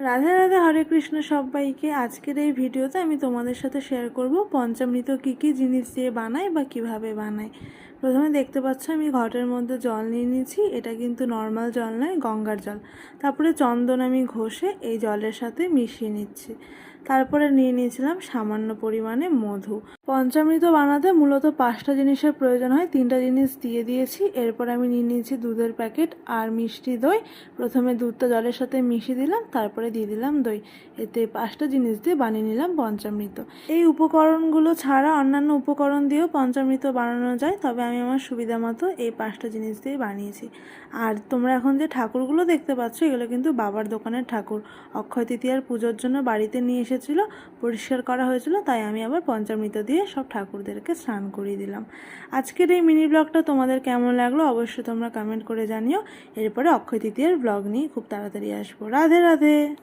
রাধে রাধে, হরে কৃষ্ণ সবাইকে। আজকের এই ভিডিওতে আমি তোমাদের সাথে শেয়ার করব পঞ্চামৃত কী কী জিনিস দিয়ে বানাই বা কীভাবে বানাই প্রথমে দেখতে পাচ্ছ আমি ঘটের মধ্যে জল নিয়ে নিয়েছি। এটা কিন্তু নর্মাল জল নয়, গঙ্গার জল। তারপরে চন্দন আমি ঘষে এই জলের সাথে মিশিয়ে নিচ্ছি। তারপরে নিয়ে নিয়েছিলাম সামান্য পরিমাণে মধু। পঞ্চামৃত বানাতে মূলত পাঁচটা জিনিসের প্রয়োজন হয়। তিনটা জিনিস দিয়ে দিয়েছি। এরপর আমি নিয়ে নিয়েছি দুধের প্যাকেট আর মিষ্টি দই। প্রথমে দুধটা জলের সাথে মিশিয়ে দিলাম, তারপরে দিয়ে দিলাম দই। এতে পাঁচটা জিনিস দিয়ে বানিয়ে নিলাম পঞ্চামৃত। এই উপকরণগুলো ছাড়া অন্যান্য উপকরণ দিয়েও পঞ্চামৃত বানানো যায়, তবে আমি আমার সুবিধা মতো এই পাঁচটা জিনিস দিয়ে বানিয়েছি। আর তোমরা এখন যে ঠাকুরগুলো দেখতে পাচ্ছ, এগুলো কিন্তু বাবার দোকানের ঠাকুর। অক্ষয় তৃতীয়ার পুজোর জন্য বাড়িতে নিয়ে এসেছিল, পরিষ্কার করা হয়েছিল, তাই আমি আবার পঞ্চামৃত দিয়ে সব ঠাকুরদেরকে স্নান করিয়ে দিলাম। আজকের এই মিনি ব্লগটা তোমাদের কেমন লাগল অবশ্যই তোমরা কমেন্ট করে জানিও। এরপরে অক্ষয় তৃতীয়ের ব্লগ নিয়ে খুব তাড়াতাড়ি আসব। রাধে রাধে!